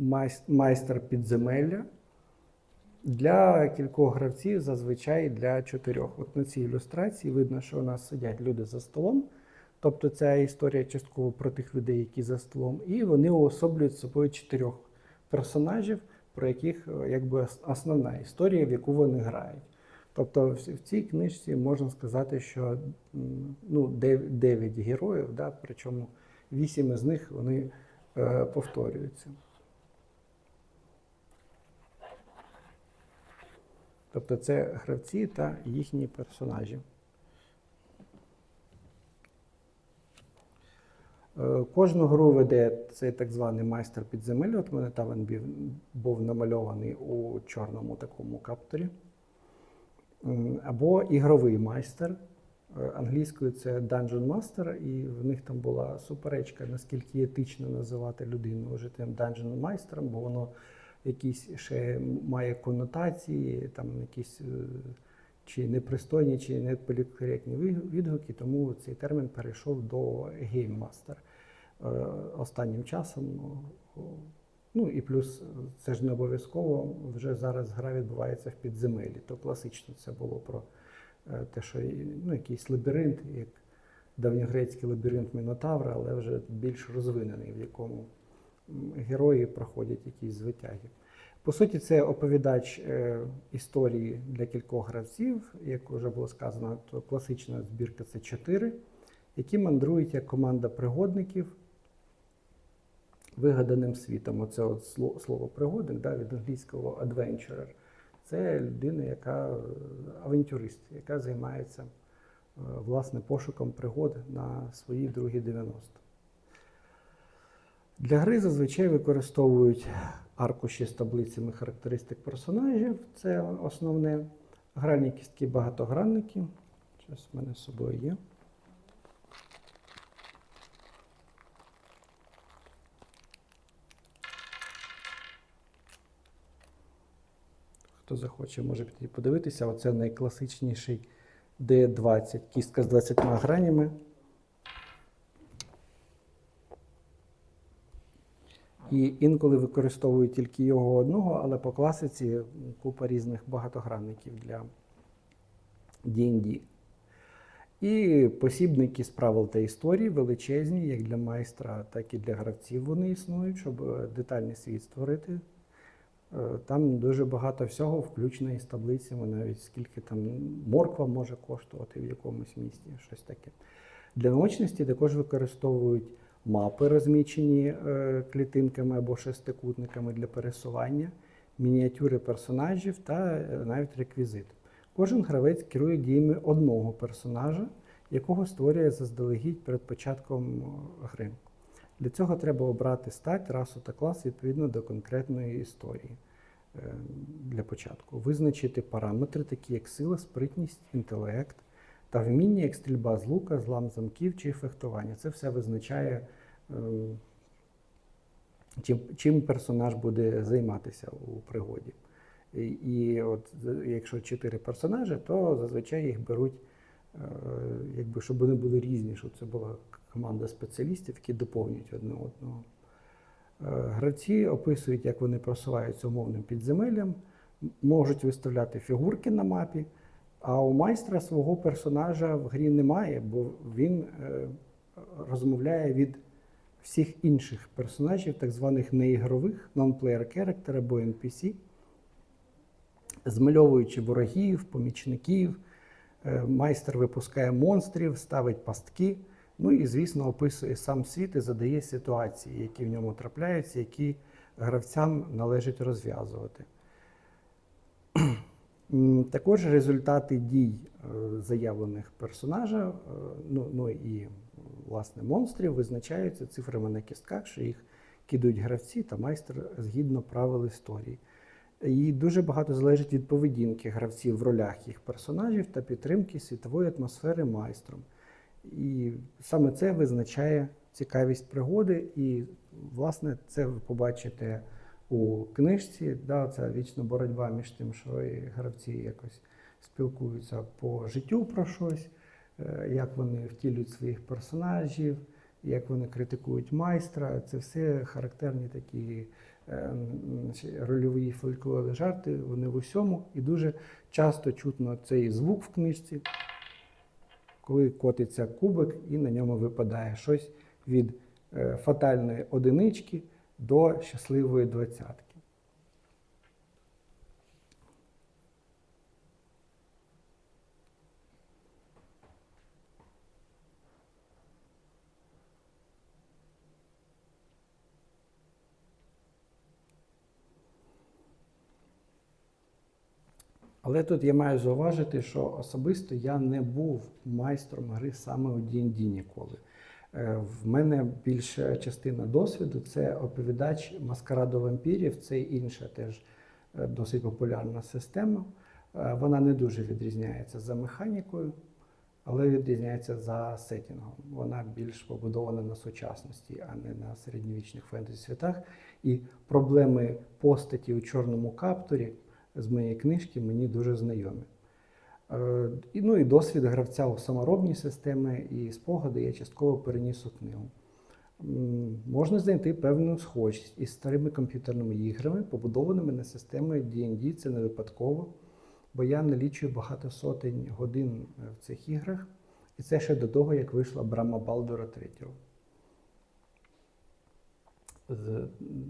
майс- майстер підземелля. Для кількох гравців, зазвичай для чотирьох. От на цій ілюстрації видно, що у нас сидять люди за столом. Тобто ця історія частково про тих людей, які за столом, і вони уособлюють собою чотирьох персонажів, про яких е, якби основна історія, в яку вони грають. Тобто в цій книжці можна сказати, що ну, дев- дев'ять героїв, да, причому вісім із них вони е, повторюються. Тобто це гравці та їхні персонажі. Е, Кожну гру веде цей так званий майстер підземелля. От мене там він був намальований у чорному такому капторі. Або ігровий майстер. Е, Англійською це Dungeon Master, і в них там була суперечка, наскільки етично називати людину вже тим Dungeon майстером, бо воно якісь ще має конотації, там якісь е, чи непристойні, чи неполіткоректні відгуки, тому цей термін перейшов до гейммастер. Е, Останнім часом, ну і плюс це ж не обов'язково, вже зараз гра відбувається в підземеллі, то класично це було про е, те, що ну, якийсь лабіринт, як давньогрецький лабіринт Мінотавра, але вже більш розвинений, в якому герої проходять якісь звитяги. По суті, це оповідач е, історії для кількох гравців. Як вже було сказано, то класична збірка це чотири, які мандрують як команда пригодників вигаданим світом. Оце от слово пригодник да, від англійського adventurer. Це людина, яка е, авантюрист, яка займається е, власне пошуком пригод на свої другі 90. Для гри зазвичай використовують аркуші з таблицями характеристик персонажів. Це основне. Гральні кістки багатогранники. Щось в мене з собою є. Хто захоче, може піти подивитися. Оце найкласичніший D20, кістка з 20 гранями. І інколи використовують тільки його одного, але по класиці купа різних багатогранників для D&D. І посібники з правил та історії величезні, як для майстра, так і для гравців вони існують, щоб е, детальний світ створити. Е, Там дуже багато всього, включно із таблицями, навіть скільки там морква може коштувати в якомусь місті, щось таке. Для наочності також використовують мапи, розмічені е, клітинками або шестикутниками для пересування, мініатюри персонажів та е, навіть реквізит. Кожен гравець керує діями одного персонажа, якого створює заздалегідь перед початком е, гри. Для цього треба обрати стать, расу та клас відповідно до конкретної історії для початку. Визначити параметри, такі як сила, спритність, інтелект та вміння, як стрільба з лука, злам замків чи фехтування. Це все визначає, чим, чим персонаж буде займатися у пригоді. І, і от якщо чотири персонажі, то зазвичай їх беруть, е, якби, щоб вони були різні, щоб це була команда спеціалістів, які доповнюють одне одного. Е, Гравці описують, як вони просуваються умовним підземеллям, можуть виставляти фігурки на мапі, а у майстра свого персонажа в грі немає, бо він е, розмовляє від всіх інших персонажів, так званих неігрових, non-player character або NPC, змальовуючи ворогів, помічників. Е, Майстер випускає монстрів, ставить пастки. Ну і, звісно, описує сам світ і задає ситуації, які в ньому трапляються, які гравцям належить розв'язувати. Також результати дій е, заявлених персонажа, е, ну, ну і власне монстрів визначаються цифрами на кістках, що їх кидають гравці та майстер згідно правил історії. І дуже багато залежить від поведінки гравців в ролях їх персонажів та підтримки світової атмосфери майстром. І саме це визначає цікавість пригоди, і, власне, це ви побачите у книжці. Да, це вічна боротьба між тим, що і гравці якось спілкуються по життю про щось, е, як вони втілюють своїх персонажів, як вони критикують майстра. Це все характерні такі е, рольові фольклорні жарти. Вони в усьому. І дуже часто чутно цей звук в книжці, коли котиться кубик і на ньому випадає щось від е, фатальної одинички до щасливої двадцятки. Але тут я маю зауважити, що особисто я не був майстром гри саме у D&D ніколи. Е, В мене більша частина досвіду це оповідач маскараду вампірів, це інша теж е, досить популярна система. Е, Вона не дуже відрізняється за механікою, але відрізняється за сетінгом. Вона більш побудована на сучасності, а не на середньовічних фентезі світах. І проблеми постаті у чорному каптурі з моєї книжки мені дуже знайомі. Е, Ну і досвід гравця у саморобній системи і спогади я частково переніс у книгу. Можна знайти певну схожість із старими комп'ютерними іграми, побудованими на системі D&D. Це не випадково, бо я налічую багато сотень годин е, в цих іграх, і це ще до того, як вийшла брама Балдура 3.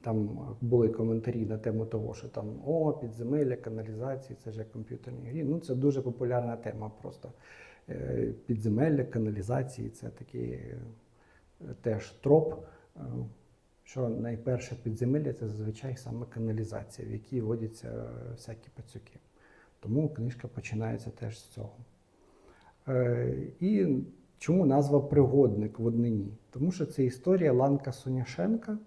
Там були коментарі на тему того, що там о, підземелля, каналізації, це ж як комп'ютерні грі. Ну, це дуже популярна тема просто. Е, Підземелля, каналізації це такий е, теж троп, е, що найперше підземелля це зазвичай саме каналізація, в якій водяться всякі пацюки. Тому книжка починається теж з цього. І чому назва пригодник в однині? Тому що це історія Ланка Соняшенка,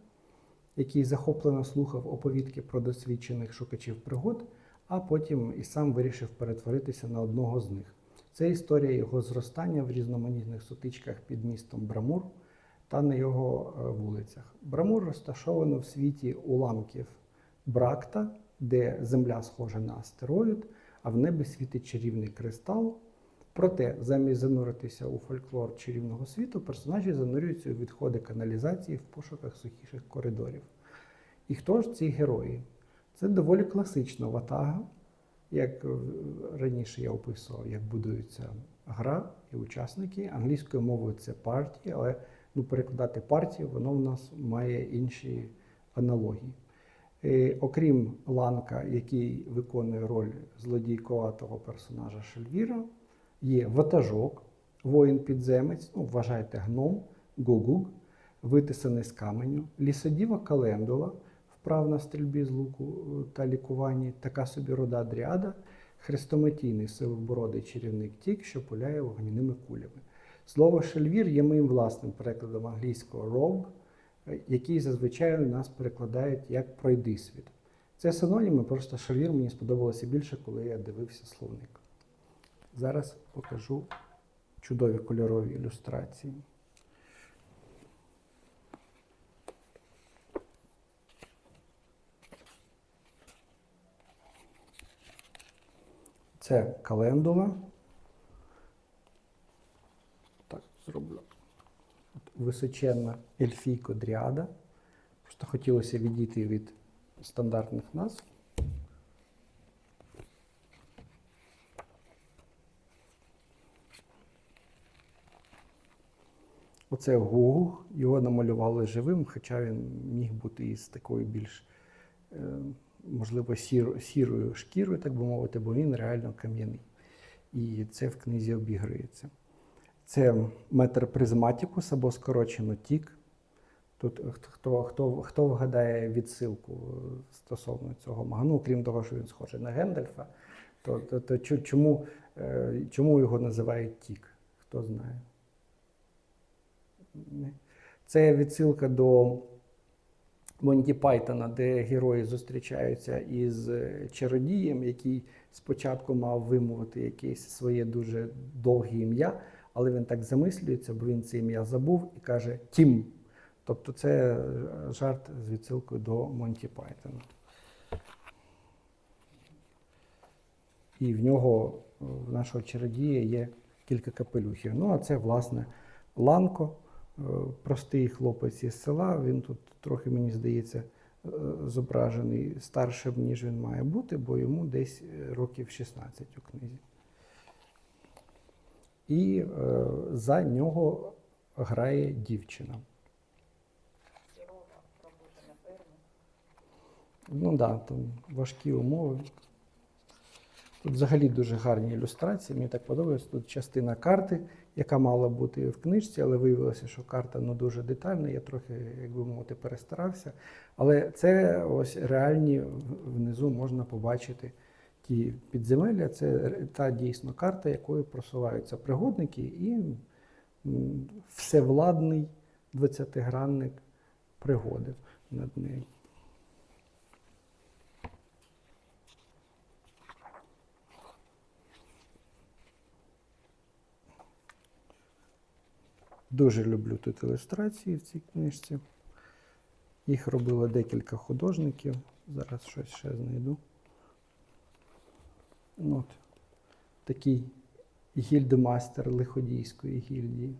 який захоплено слухав оповідки про досвідчених шукачів пригод, а потім і сам вирішив перетворитися на одного з них. Це історія його зростання в різноманітних сутичках під містом Брамур та на його е, вулицях. Брамур розташовано в світі уламків Бракта, де Земля схожа на астероїд, а в небі світить чарівний кристал. Проте, замість зануритися у фольклор чарівного світу, персонажі занурюються у відходи каналізації в пошуках сухіших коридорів. І хто ж ці герої? Це доволі класична ватага, як раніше я описував, як будується гра і учасники. Англійською мовою це партії, але ну, перекладати партію, воно в нас має інші аналогії. Е, Окрім Ланка, який виконує роль злодійковатого персонажа Шельвіра, є ватажок, воїн-підземець, ну, вважайте гном, гугуг, витисаний з каменю, лісодіва календула, вправна в стрільбі з луку е, та лікуванні, така собі рода дріада, хрестоматійний сивобородий чарівник тік, що пуляє вогняними кулями. Слово шельвір є моїм власним перекладом англійського rogue, е, який зазвичай у нас перекладають як пройди світ. Це синоніми, просто шельвір мені сподобалося більше, коли я дивився словник. Зараз покажу чудові кольорові ілюстрації. Це календула. Так, зроблю. Височенна ельфійко дріада. Просто хотілося відійти від стандартних назв. Оце Гугух, його намалювали живим, хоча він міг бути із такою більш, е, можливо, сір, сірою шкірою, так би мовити, бо він реально кам'яний. І це в книзі обігрується. Це метр призматікус або скорочено тік. Тут хто, хто, хто вгадає відсилку е, стосовно цього магану, крім того, що він схожий на Гендальфа, то, то, то чому, е, чому його називають тік? Хто знає? Це відсилка до Монті Пайтона, де герої зустрічаються із е, чародієм, який спочатку мав вимовити якесь своє дуже довге ім'я, але він так замислюється, бо він це ім'я забув і каже Тім. Тобто це е, жарт з відсилкою до Монті Пайтона. І в нього, в нашого чародія, є кілька капелюхів. Ну, а це, власне, Ланко, е, простий хлопець із села. Він тут трохи, мені здається, е, зображений старшим, ніж він має бути, бо йому десь е, років 16 у книзі. І е, за нього грає дівчина. Ну так, да, там важкі умови. Тут взагалі дуже гарні ілюстрації. Мені так подобається. Тут частина карти, яка мала бути в книжці, але виявилося, що карта ну, дуже детальна. Я трохи, як би мовити, перестарався. Але це ось реальні внизу можна побачити ті підземелля. Це та дійсно карта, якою просуваються пригодники, і всевладний 20-гранник пригоди над нею. Дуже люблю тут ілюстрації в цій книжці. Їх робило декілька художників. Зараз щось ще знайду. От. Такий гільдмастер лиходійської гільдії.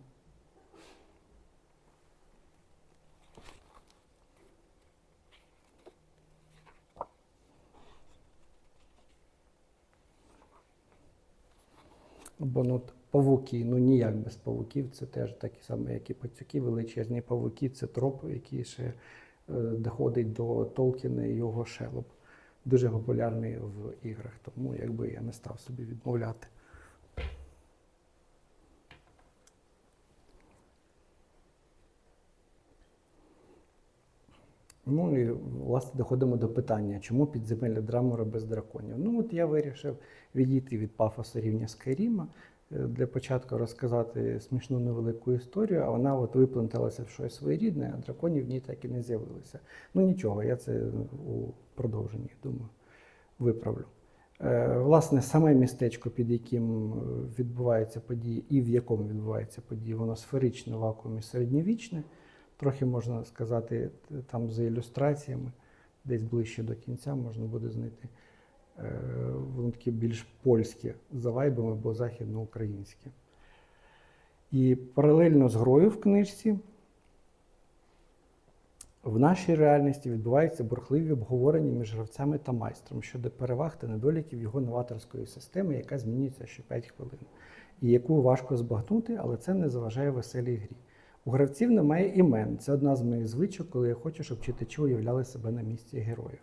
Бо ну, павуки, ну ніяк без павуків, це теж такі саме, як і пацюки, величезні павуки, це троп, який ще е, доходить до Толкіна і його шелоп. Дуже популярний в іграх, тому якби я не став собі відмовляти. Ну і власне доходимо до питання, чому підземелля Драмора без драконів? Ну от я вирішив відійти від пафосу рівня Скайріма, е, для початку розказати смішну невелику історію, а вона от випленталася в щось своєрідне, а драконів в ній так і не з'явилося. Ну нічого, я це у продовженні, думаю, виправлю. Е, Власне, саме містечко, під яким е, відбуваються події, і в якому відбуваються події, воно сферичне, в вакуумі середньовічне. Трохи можна сказати, там за ілюстраціями, десь ближче до кінця можна буде знайти. Е, Воно таке більш польське за вайбами, бо західноукраїнське. І паралельно з грою в книжці в нашій реальності відбуваються бурхливі обговорення між гравцями та майстром щодо переваг та недоліків його новаторської системи, яка змінюється що 5 хвилин, і яку важко збагнути, але це не заважає веселій грі. У гравців немає імен. Це одна з моїх звичок, коли я хочу, щоб читачі уявляли себе на місці героїв.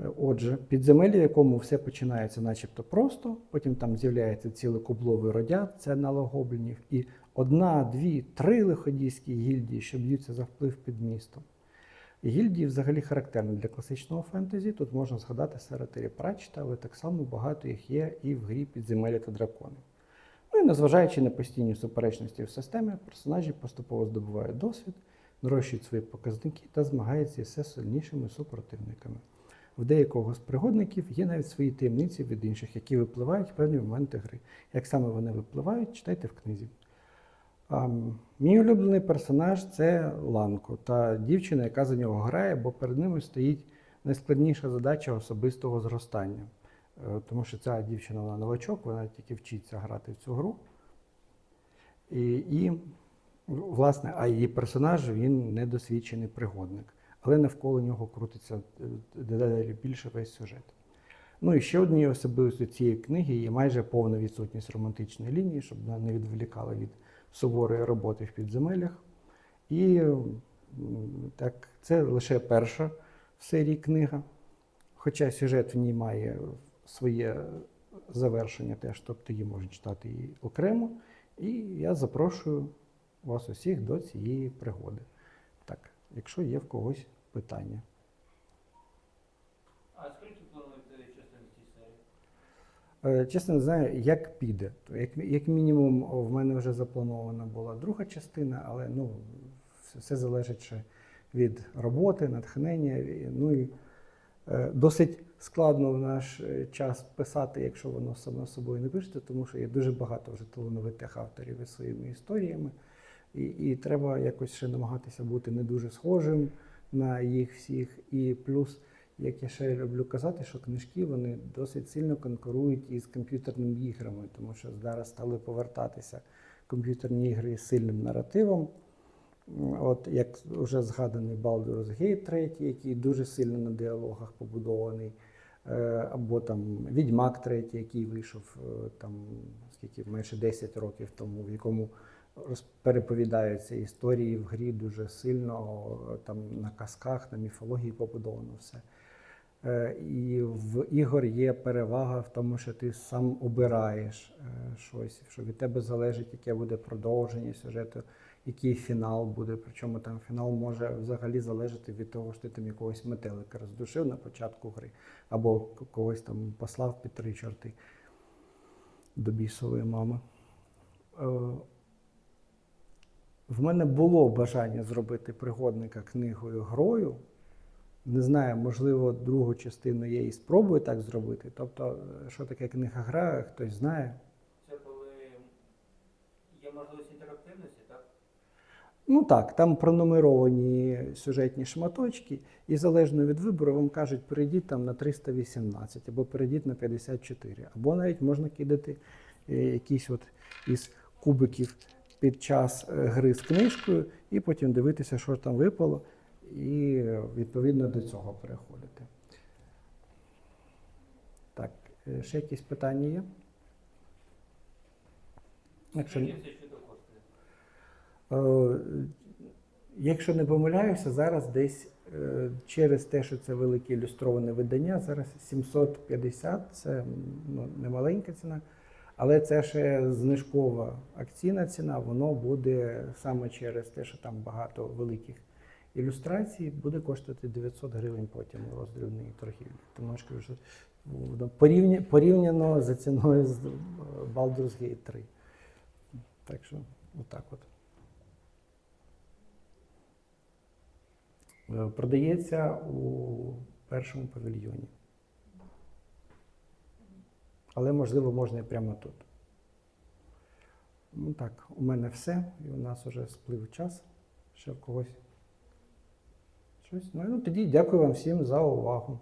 Е, Отже, підземелля, в якому все починається начебто просто, потім там з'являється цілокубловий родяд, це налогоблінів, і одна, дві, три лиходійські гільдії, що б'ються за вплив під містом. Гільдії взагалі характерні для класичного фентезі. Тут можна згадати Саратері Пратчета, але так само багато їх є і в грі підземелля та дракони. Ну і незважаючи на постійні суперечності в системі, персонажі поступово здобувають досвід, нарощують свої показники та змагаються із все сильнішими супротивниками. В деякого з пригодників є навіть свої таємниці від інших, які випливають в певні моменти гри. Як саме вони випливають, читайте в книзі. А, мій улюблений персонаж це Ланко та дівчина, яка за нього грає, бо перед ними стоїть найскладніша задача особистого зростання. Е, Тому що ця дівчина вона новачок, вона тільки вчиться грати в цю гру. І, і власне, а її персонаж він недосвідчений пригодник, але навколо нього крутиться е, дедалі більше весь сюжет. Ну і ще однією особливістю цієї книги є майже повна відсутність романтичної лінії, щоб вона не відволікала від суворої роботи в підземеллях. І так, це лише перша в серії книга. Хоча сюжет в ній має своє завершення теж, тобто її можна читати і окремо. І я запрошую вас усіх до цієї пригоди. Так, якщо є в когось питання. А скільки плануєте частин серії? Е, Чесно не знаю, як піде. Як, як мінімум, в мене вже запланована була друга частина, але ну, все, залежить ще від роботи, натхнення. Ну і е, досить складно в наш е, час писати, якщо воно само собою не пишеться, тому що є дуже багато вже талановитих авторів із своїми історіями. І, і треба якось ще намагатися бути не дуже схожим на їх всіх. І плюс, як я ще люблю казати, що книжки вони досить сильно конкурують із комп'ютерними іграми, тому що зараз стали повертатися комп'ютерні ігри із сильним наративом. От як вже згаданий Baldur's Gate 3, який дуже сильно на діалогах побудований, або там Відьмак 3, який вийшов е, там скільки майже 10 років тому, в якому переповідаються історії в грі дуже сильно, е, там на казках, на міфології побудовано все. Е, І в ігор є перевага в тому, що ти сам обираєш е, щось, що від тебе залежить, яке буде продовження сюжету, який фінал буде. Причому там фінал може взагалі залежати від того, що ти там якогось метелика роздушив на початку гри, або когось там послав під три чорти до бісової мами. Е, В мене було бажання зробити пригодника книгою грою. Не знаю, можливо, другу частину я і спробую так зробити. Тобто, е, що таке книга гра, хтось знає. Це коли є можливість інтерактивності, так? Ну так, там пронумеровані сюжетні шматочки, і залежно від вибору вам кажуть, перейдіть там на 318 або перейдіть на 54. Або навіть можна кидати е, якісь от із кубиків під час е, гри з книжкою, і потім дивитися, що там випало, і е, відповідно до цього переходити. Так, ще якісь питання є? Якщо... ні- Скільки це чудо коштує? Е, Якщо не помиляюся, зараз десь е, через те, що це велике ілюстроване видання, зараз 750 це ну, не маленька ціна, але це ще знижкова акційна ціна, воно буде саме через те, що там багато великих ілюстрацій, буде коштувати 900 гривень потім у роздрібній торгівлі. Тому ж кажу, воно порівня, порівняно за ціною з е, Baldur's Gate 3. Так що, отак от. Продається у першому павільйоні. Але, можливо, можна і прямо тут. Ну так, у мене все. І у нас вже сплив час. Ще в когось. Щось. Ну, ну тоді дякую вам всім за увагу.